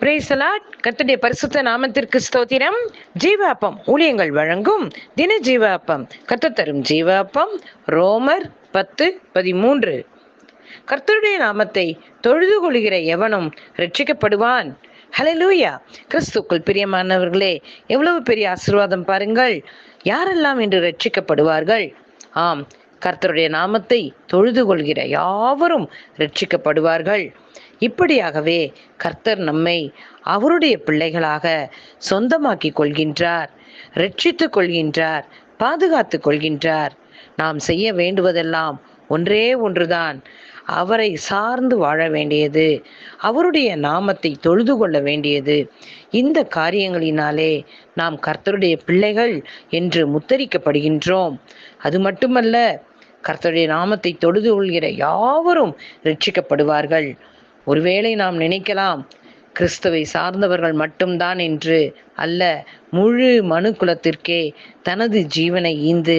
பிரேசலாட் பரிசுத்த நாமத்திற்கு ஸ்தோத்திரம். ஜீவாப்பம் ஊழியங்கள் வழங்கும் தின ஜீவாப்பம். கத்து தரும் ஜீவாப்பம். ரோமர் பத்து பதிமூன்று. கர்த்தருடைய நாமத்தை தொழுது கொள்கிற எவனும் ரட்சிக்கப்படுவான் ஹலலூயா கிறிஸ்துக்குள் பிரியமானவர்களே எவ்வளவு பெரிய ஆசீர்வாதம் பாருங்கள். யாரெல்லாம் இன்று ரட்சிக்கப்படுவார்கள் ஆம் கர்த்தருடைய நாமத்தை தொழுது கொள்கிற யாவரும் ரட்சிக்கப்படுவார்கள் இப்படியாகவே கர்த்தர் நம்மை அவருடைய பிள்ளைகளாக சொந்தமாக்கி கொள்கின்றார் ரட்சித்துக் கொள்கின்றார் பாதுகாத்துக் கொள்கின்றார். நாம் செய்ய வேண்டுவதெல்லாம் ஒன்றே ஒன்றுதான். அவரை சார்ந்து வாழ வேண்டியது அவருடைய நாமத்தை தொழுது கொள்ள வேண்டியது. இந்த காரியங்களினாலே நாம் கர்த்தருடைய பிள்ளைகள் என்று முத்தரிக்கப்படுகின்றோம். அது மட்டுமல்ல கர்த்தருடைய நாமத்தை தொழுது கொள்கிற யாவரும் ரட்சிக்கப்படுவார்கள். ஒருவேளை நாம் நினைக்கலாம் கிறிஸ்துவை சார்ந்தவர்கள் மட்டும்தான் என்று அல்ல. முழு மனு குலத்திற்கே தனது ஜீவனை ஈந்து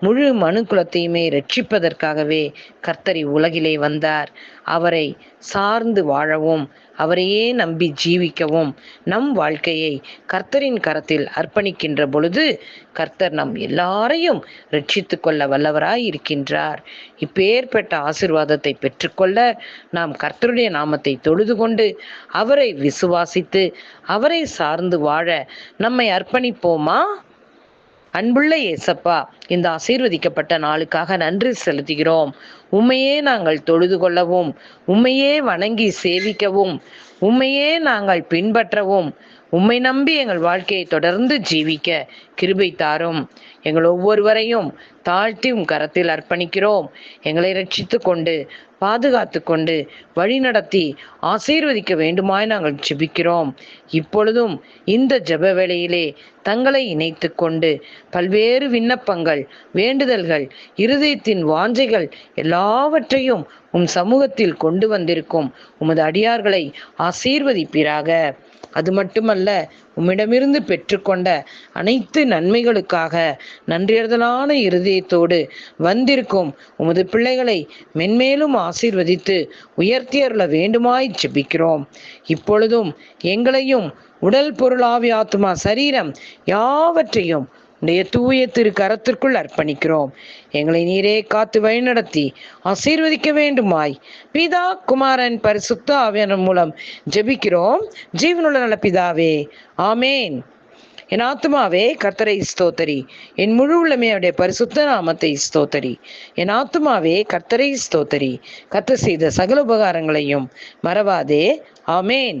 முழு மனு குலத்தையுமே ரட்சிப்பதற்காகவே கர்த்தரி உலகிலே வந்தார். அவரை சார்ந்து வாழவும் அவரையே நம்பி ஜீவிக்கவும் நம் வாழ்க்கையை கர்த்தரின் கரத்தில் அர்ப்பணிக்கின்ற பொழுது கர்த்தர் நம் எல்லாரையும் ரட்சித்து கொள்ள வல்லவராய் இருக்கின்றார் இப்பேற்பட்ட ஆசிர்வாதத்தை பெற்றுக்கொள்ள நாம் கர்த்தருடைய நாமத்தை தொழுது கொண்டு அவரை விசுவாசித்து அவரை சார்ந்து வாழ நம்மை அர்ப்பணிப்போமா? அன்புள்ள ஏசப்பா இந்த ஆசீர்வதிக்கப்பட்ட நாளுக்காக நன்றி செலுத்துகிறோம். உண்மையே நாங்கள் தொழுது கொள்ளவும் உண்மையே வணங்கி சேவிக்கவும் உண்மையே நாங்கள் பின்பற்றவும் உம்மை நம்பி எங்கள் வாழ்க்கையை தொடர்ந்து ஜீவிக்க கிருபை தாரும். எங்கள் ஒவ்வொருவரையும் தாழ்த்தி உம் கரத்தில் அர்ப்பணிக்கிறோம். எங்களை ரட்சித்து கொண்டு பாதுகாத்து கொண்டு வழிநடத்தி ஆசீர்வதிக்க வேண்டுமாய் நாங்கள் ஜெபிக்கிறோம். இப்பொழுதும் இந்த ஜெப வேளையிலே தங்களை இணைத்து கொண்டு பல்வேறு விண்ணப்பங்கள் வேண்டுதல்கள் இருதயத்தின் வாஞ்சைகள் எல்லாவற்றையும் உம் சமூகத்தில் கொண்டு வந்திருக்கும் உமது அடியார்களை ஆசீர்வதிப்பீராக. அது மட்டுமல்ல உம்மிடமிருந்து பெற்றுக்கொண்ட அனைத்து நன்மைகளுக்காக நன்றியறுதலான இருதயத்தோடு வந்திருக்கும் உமது பிள்ளைகளை மென்மேலும் ஆசீர்வதித்து உயர்த்தியருள வேண்டுமாய் ஜெபிக்கிறோம். இப்பொழுதும் எங்களையும் உடல் பொருளாவி ஆத்மா சரீரம் யாவற்றையும் உடைய தூய திரு கரத்திற்குள் அர்ப்பணிக்கிறோம். எங்களை நீரே காத்து வழிநடத்தி ஆசீர்வதிக்க வேண்டுமாய். பிதா குமாரன் பரிசுத்த ஆவியன் மூலம் ஜெபிக்கிறோம். ஜீவனுள்ள நல்ல பிதாவே ஆமேன். என் ஆத்துமாவே கர்த்தரை ஸ்தோத்தரி. என் முழு உள்ளமே அவருடைய பரிசுத்த நாமத்தை ஸ்தோத்தரி. என் ஆத்துமாவே கர்த்தரை ஸ்தோத்தரி. கர்த்தர் செய்த சகல உபகாரங்களையும் மறவாதே ஆமேன்.